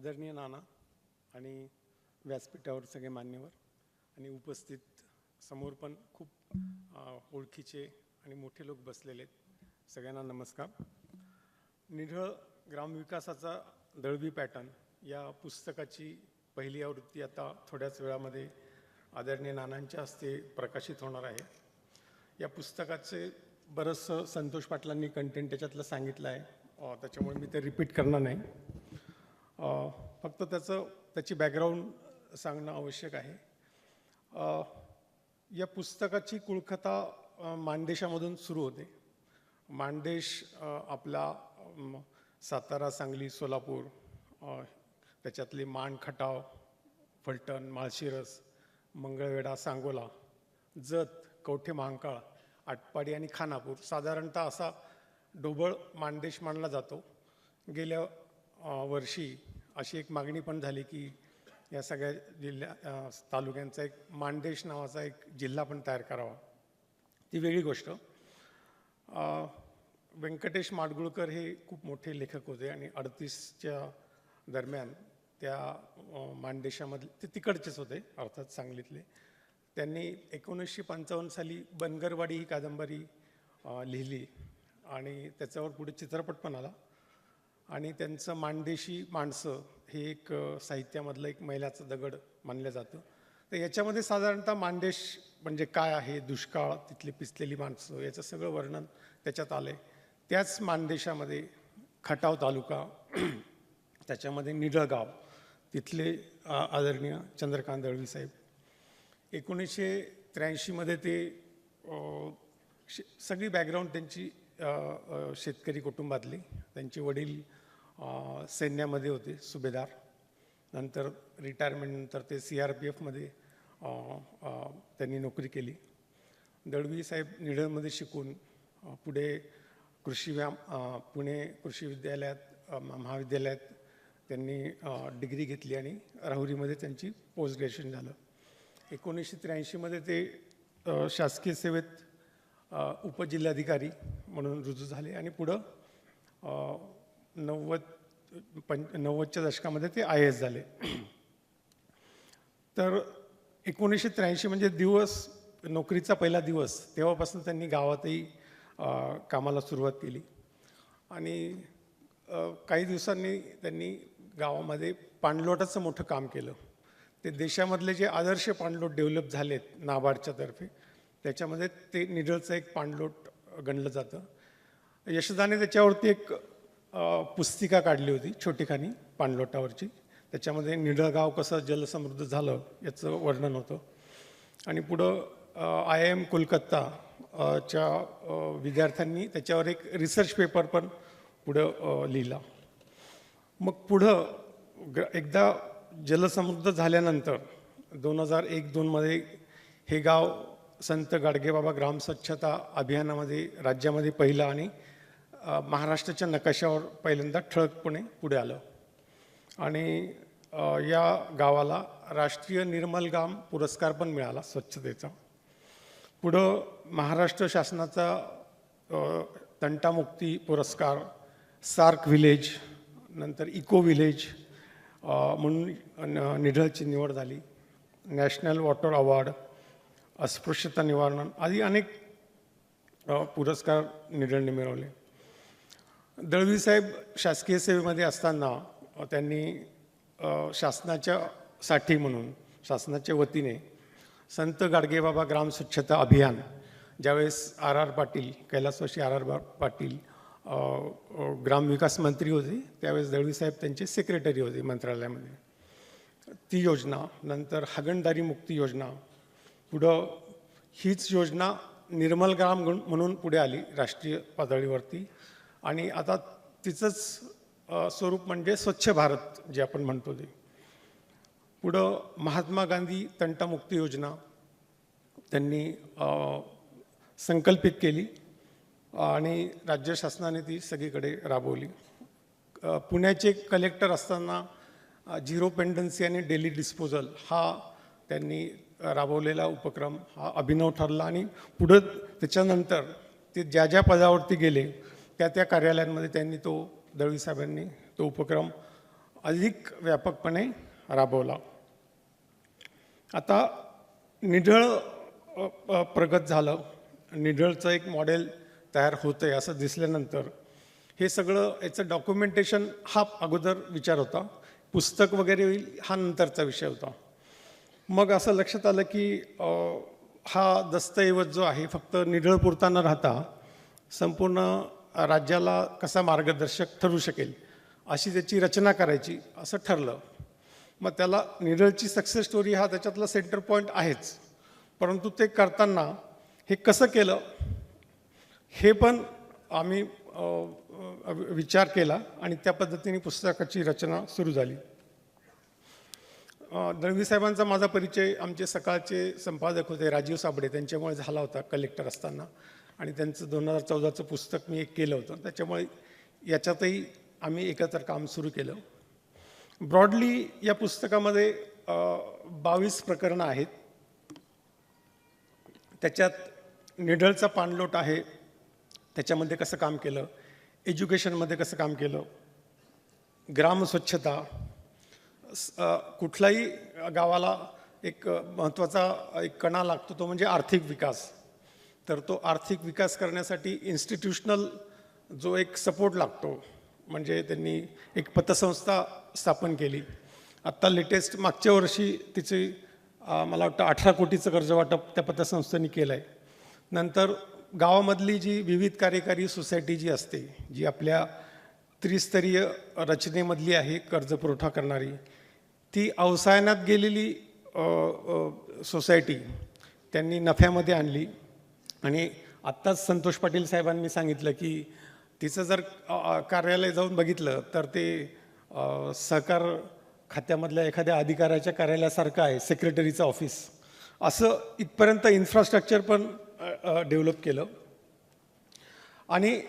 आदरणीय नाना आणि व्यासपीठावर सगळे मान्यवर आणि उपस्थित समोर पण खूप ओळखीचे आणि मोठे लोक बसलेले आहेत. सगळ्यांना नमस्कार. निढळ ग्रामविकासाचा दळवी पॅटर्न या पुस्तकाची पहिली आवृत्ती आता थोड्याच वेळामध्ये आदरणीय नानांच्या हस्ते प्रकाशित होणार आहे. या पुस्तकाचे बरंचसं संतोष पाटलांनी कंटेंट त्याच्यातलं सांगितलं आहे. त्याच्यामुळे मी ते रिपीट करणार नाही. फक्त त्याचं त्याची बॅकग्राऊंड सांगणं आवश्यक आहे. या पुस्तकाची कुळकथा अ, मानदेशामधून सुरू होते. मानदेश आपला सातारा सांगली सोलापूर त्याच्यातले मान खटाव फलटण माळशिरस मंगळवेढा सांगोला जत कवठे महांकाळ आटपाडी आणि खानापूर साधारणतः असा ढोबळ मानदेश मानला जातो. गेल्या वर्षी अशी एक मागणी पण झाली की या सगळ्या जिल्ह्या तालुक्यांचा एक मानदेश नावाचा एक जिल्हा पण तयार करावा. ती वेगळी गोष्ट. व्यंकटेश माडगुळकर हे खूप मोठे लेखक होते आणि अडतीसच्या दरम्यान त्या अ, मानदेशामधले ते तिकडचेच होते अर्थात सांगलीतले. त्यांनी एकोणीसशे पंचावन्न साली बनगरवाडी ही कादंबरी लिहिली आणि त्याच्यावर पुढे चित्रपट पण आला. आणि त्यांचं मानदेशी माणसं हे एक साहित्यामधलं एक मैलाचं दगड मानलं जातं. तर याच्यामध्ये साधारणतः मानदेश म्हणजे काय आहे? दुष्काळ तिथली पिचलेली माणसं याचं सगळं वर्णन त्याच्यात आलं आहे त्याच मानदेशामध्ये खटाव तालुका त्याच्यामध्ये निडळगाव तिथले आदरणीय चंद्रकांत दळवी साहेब. एकोणीसशे त्र्याऐंशीमध्ये ते सगळी बॅकग्राऊंड त्यांची शेतकरी कुटुंबातली त्यांचे वडील सैन्यामध्ये होते सुभेदार. नंतर रिटायरमेंटनंतर ते सी आर पी एफमध्ये त्यांनी नोकरी केली. दळवी साहेब निडळमध्ये शिकून पुढे कृषी व्याम पुणे कृषी विद्यालयात महाविद्यालयात त्यांनी डिग्री घेतली आणि राहुरीमध्ये त्यांची पोस्ट ग्रॅज्युएशन झालं. एकोणीसशे त्र्याऐंशीमध्ये ते शासकीय सेवेत उपजिल्हाधिकारी म्हणून रुजू झाले आणि पुढं नव्वद पंच नव्वदच्या दशकामध्ये ते आय एस झाले. तर एकोणीसशे त्र्याऐंशी म्हणजे दिवस नोकरीचा पहिला दिवस तेव्हापासून त्यांनी गावातही कामाला सुरुवात केली. आणि काही दिवसांनी त्यांनी गावामध्ये पाणलोटाचं मोठं काम केलं. ते देशामधले जे आदर्श पाणलोट डेव्हलप झालेत नाबार्डच्या तर्फे त्याच्यामध्ये ते निडळचं एक पाणलोट गणलं जातं. यशदाने त्याच्यावरती एक पुस्तिका काढली होती छोटीखानी पाणलोटावरची. त्याच्यामध्ये निडळगाव कसं जलसमृद्ध झालं याचं वर्णन होतं. आणि पुढं आय एम कोलकाता च्या विद्यार्थ्यांनी त्याच्यावर एक रिसर्च पेपर पण पुढं लिहिला. मग पुढं ग एकदा जलसमृद्ध झाल्यानंतर दोन हजार एक दोनमध्ये हे गाव संत गाडगेबाबा ग्राम स्वच्छता अभियानामध्ये राज्यामध्ये पहिलं आणि महाराष्ट्राच्या नकाशावर पहिल्यांदा ठळकपणे पुढे आलं. आणि या गावाला राष्ट्रीय निर्मल गाम पुरस्कार पण मिळाला स्वच्छतेचा. पुढं महाराष्ट्र शासनाचा तंटामुक्ती पुरस्कार सार्क विलेज नंतर इको विलेज म्हणून निढळची निवड झाली. नॅशनल वॉटर अवॉर्ड अस्पृश्यता निवारण आदी अनेक पुरस्कार निढळने मिळवले. दळवी साहेब शासकीय सेवेमध्ये असताना त्यांनी शासनाच्या साठी म्हणून शासनाच्या वतीने संत गाडगेबाबा ग्राम स्वच्छता अभियान ज्यावेळेस आर आर पाटील कैलासवाशी आर आर पाटील ग्रामविकास मंत्री होते त्यावेळेस दळवी साहेब त्यांचे सेक्रेटरी होते मंत्रालयामध्ये. ती योजना नंतर हागणदारी मुक्ती योजना पुढं हीच योजना निर्मल ग्राम म्हणून पुढे आली राष्ट्रीय पातळीवरती. आणि आता तिचंच स्वरूप म्हणजे स्वच्छ भारत जे आपण म्हणतो ते. पुढं महात्मा गांधी तंटामुक्ती योजना त्यांनी संकल्पित केली आणि राज्य शासनाने ती सगळीकडे राबवली. पुण्याचे कलेक्टर असताना झिरो पेंडन्सी आणि डेली डिस्पोजल हा त्यांनी राबवलेला उपक्रम हा अभिनव ठरला आणि पुढं त्याच्यानंतर ते ज्या ज्या पदावरती गेले त्या त्या कार्यालयांमध्ये त्यांनी तो दळवी साहेबांनी तो उपक्रम अधिक व्यापकपणे राबवला. आता निढळ प्रगत झालं. निढळचं एक मॉडेल तयार होतं आहे असं दिसल्यानंतर हे सगळं याचं डॉक्युमेंटेशन हा अगोदर विचार होता. पुस्तक वगैरे होईल हा नंतरचा विषय होता. मग असं लक्षात आलं की हा दस्तऐवज जो आहे फक्त निढळपुरता न राहता संपूर्ण राज्याला कसा मार्गदर्शक ठरू शकेल अशी त्याची रचना करायची असं ठरलं. मग त्याला निडलची सक्सेस स्टोरी हा त्याच्यातला सेंटर पॉईंट आहेच. परंतु ते करताना हे कसं केलं? हे पण आम्ही विचार केला आणि त्या पद्धतीने पुस्तकाची रचना सुरू झाली. दळवी साहेबांचा माझा परिचय आमचे सकाळचे संपादक होते राजीव साबडे त्यांच्यामुळे झाला होता कलेक्टर असताना. आणि त्यांचं दोन हजार चौदाचं पुस्तक मी एक केलं होतं. त्याच्यामुळे याच्यातही आम्ही एकत्र काम सुरू केलं. ब्रॉडली या पुस्तकामध्ये बावीस प्रकरणं आहेत. त्याच्यात निढळचा पाणलोट आहे. त्याच्यामध्ये कसं काम केलं? एज्युकेशनमध्ये कसं काम केलं? ग्रामस्वच्छता स्वच्छता. कुठलाही गावाला एक महत्त्वाचा एक कणा लागतो तो म्हणजे आर्थिक विकास. तर तो आर्थिक विकास करण्यासाठी इन्स्टिट्यूशनल जो एक सपोर्ट लागतो म्हणजे त्यांनी एक पतसंस्था स्थापन केली. आत्ता लेटेस्ट मागच्या वर्षी तिची मला वाटतं अठरा कोटीचं कर्ज वाटप त्या पतसंस्थेने केलं आहे नंतर गावामधली जी विविध कार्यकारी सोसायटी जी असते जी आपल्या त्रिस्तरीय रचनेमधली आहे कर्ज पुरवठा करणारी ती अवसायनात गेलेली सोसायटी त्यांनी नफ्यामध्ये आणली. आणि आत्ताच संतोष पाटील साहेबांनी सांगितलं की तिचं जर कार्यालय जाऊन बघितलं तर ते सहकार खात्यामधल्या एखाद्या अधिकाऱ्याच्या कार्यालयासारखं आहे सेक्रेटरीचं ऑफिस असं इथपर्यंत इन्फ्रास्ट्रक्चर पण डेव्हलप केलं. आणि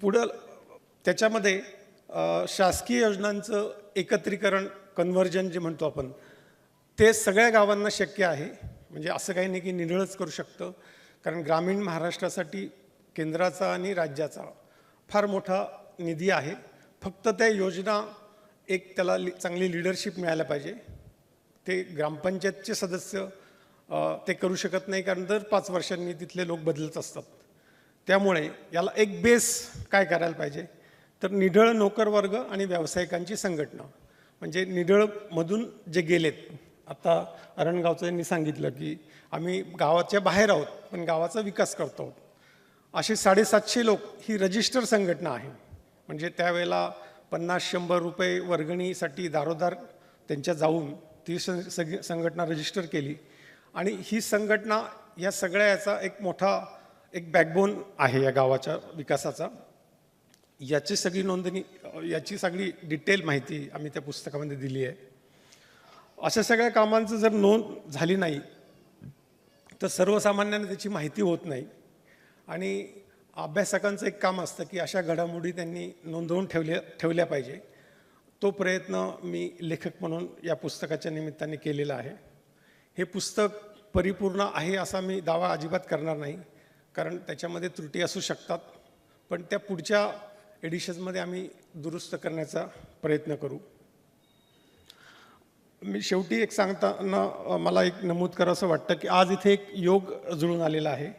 पुढं त्याच्यामध्ये शासकीय योजनांचं एकत्रीकरण कन्व्हर्जन जे म्हणतो आपण ते सगळ्या गावांना शक्य आहे. म्हणजे असं काही नाही की निरळच करू शकतं. कारण ग्रामीण महाराष्ट्रासाठी केंद्राचा आणि राज्याचा फार मोठा निधी आहे. फक्त त्या योजना एक त्याला लि- चांगली लिडरशिप मिळायला पाहिजे. ते ग्रामपंचायतचे सदस्य ते करू शकत नाही कारण दर पाच वर्षांनी तिथले लोक बदलत असतात. त्यामुळे याला एक बेस काय करायला पाहिजे? तर निढळ नोकरवर्ग आणि व्यावसायिकांची संघटना. म्हणजे निढळमधून जे गेलेत आता अरणगावचं यांनी सांगितलं की आम्ही गावाच्या बाहेर आहोत पण गावाचा विकास करतो आहोत. असे साडेसातशे लोक ही रजिस्टर संघटना आहे. म्हणजे त्यावेळेला पन्नास शंभर रुपये वर्गणीसाठी दारोदार त्यांच्या जाऊन ती सं सग संघटना रजिस्टर केली. आणि ही संघटना या सगळ्या याचा एक मोठा एक बॅकबोन आहे या गावाच्या विकासाचा. याची सगळी नोंदणी याची सगळी डिटेल माहिती आम्ही त्या पुस्तकामध्ये दिली आहे. अशा सगळ्या कामांचं जर नोंद झाली नाही तर सर्वसामान्यांना त्याची माहिती होत नाही. आणि अभ्यासकांचं एक काम असतं की अशा घडामोडी त्यांनी नोंदवून ठेवल्या ठेवल्या पाहिजे. तो प्रयत्न मी लेखक म्हणून या पुस्तकाच्या निमित्ताने केलेला आहे. हे पुस्तक परिपूर्ण आहे असा मी दावा अजिबात करणार नाही कारण त्याच्यामध्ये त्रुटी असू शकतात. पण त्या पुढच्या एडिशन्समध्ये आम्ही दुरुस्त करण्याचा प्रयत्न करू. मी शेवटी एक सांगताना मला एक नमूद करावंसं वाटतं की आज इथे एक योग जुळून आलेला आहे.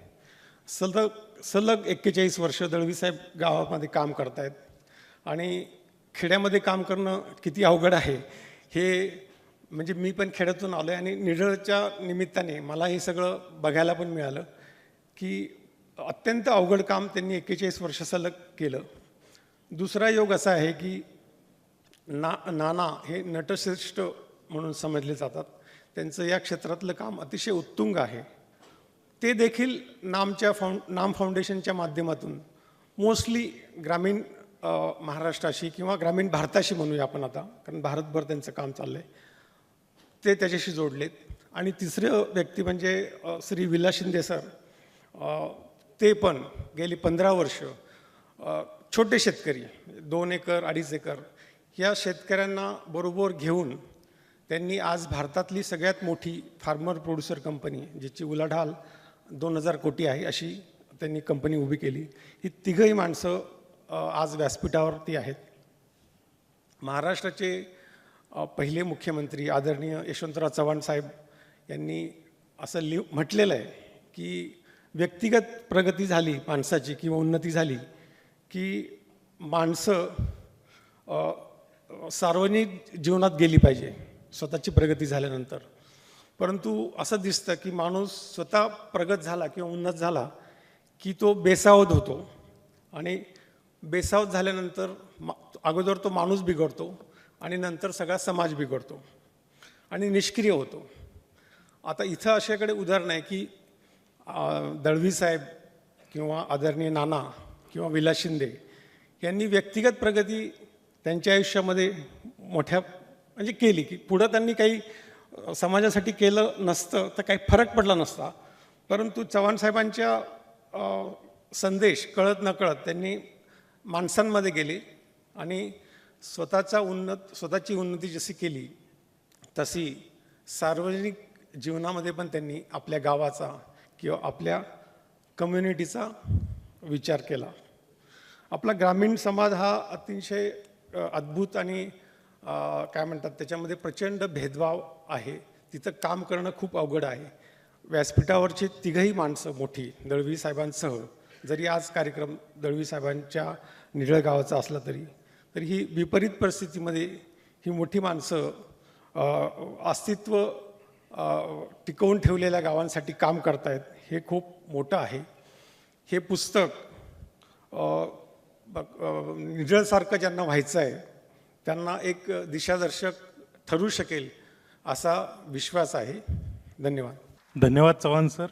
सलग सलग एक्केचाळीस वर्ष दळवीसाहेब गावामध्ये काम करतायत. आणि खेड्यामध्ये काम करणं किती अवघड आहे हे म्हणजे मी पण खेड्यातून आलो आहे आणि निढळच्या निमित्ताने मला हे सगळं बघायला पण मिळालं की अत्यंत अवघड काम त्यांनी एक्केचाळीस वर्ष सलग केलं. दुसरा योग असा आहे की ना नाना हे नटश्रेष्ठ म्हणून समजले जातात. त्यांचं या क्षेत्रातलं काम अतिशय उत्तुंग आहे. ते देखील नामच्या फाउंड नाम फाउंडेशनच्या माध्यमातून मोस्टली ग्रामीण महाराष्ट्राशी किंवा ग्रामीण भारताशी म्हणूया आपण आता कारण भारतभर त्यांचं काम चाललं आहे ते त्याच्याशी जोडलेत. आणि तिसरं व्यक्ती म्हणजे श्री विला शिंदे सर. ते पण गेली पंधरा वर्ष छोटे शेतकरी दोन एकर अडीच एकर या शेतकऱ्यांना बरोबर घेऊन त्यांनी आज भारतातली सगळ्यात मोठी फार्मर प्रोड्युसर कंपनी ज्याची उलाढाल दोन हजार कोटी आहे अशी त्यांनी कंपनी उभी केली. ही तिघही माणसं आज व्यासपीठावरती आहेत. महाराष्ट्राचे पहिले मुख्यमंत्री आदरणीय यशवंतराव चव्हाण साहेब यांनी असं लिव म्हटलेलं आहे की व्यक्तिगत प्रगती झाली माणसाची किंवा उन्नती झाली की माणसं सार्वजनिक जीवनात गेली पाहिजे. स्वतःची प्रगती झाल्यानंतर. परंतु असं दिसतं की माणूस स्वतः प्रगत झाला किंवा उन्नत झाला की तो बेसावध होतो. आणि बेसावध झाल्यानंतर मा अगोदर तो माणूस बिघडतो आणि नंतर सगळा समाज बिघडतो आणि निष्क्रिय होतो. आता इथं अशाकडे उदाहरण आहे की दळवी साहेब किंवा आदरणीय नाना किंवा विलास शिंदे यांनी व्यक्तिगत प्रगती त्यांच्या आयुष्यामध्ये मोठ्या म्हणजे केली की पुढं त्यांनी काही समाजासाठी केलं नसतं तर काही फरक पडला नसता. परंतु चव्हाण साहेबांच्या संदेश कळत नकळत त्यांनी माणसांमध्ये गेले आणि स्वतःचा उन्नत स्वतःची उन्नती जशी केली तशी सार्वजनिक जीवनामध्ये पण त्यांनी आपल्या गावाचा किंवा आपल्या कम्युनिटीचा विचार केला. आपला ग्रामीण समाज हा अतिशय अद्भुत आणि काय म्हणतात त्याच्यामध्ये प्रचंड भेदभाव आहे. तिथं काम करणं खूप अवघड आहे. व्यासपीठावरची तिघही माणसं मोठी दळवी साहेबांसह. जरी आज कार्यक्रम दळवी साहेबांच्या निढळ गावाचा असला तरी तरी ही विपरीत परिस्थितीमध्ये ही मोठी माणसं अस्तित्व टिकवून ठेवलेल्या गावांसाठी काम करतायत हे खूप मोठं आहे. हे पुस्तक निजळसारखं ज्यांना व्हायचं आहे त्यांना एक दिशादर्शक ठरू शकेल असा विश्वास आहे. धन्यवाद. धन्यवाद चव्हाण सर.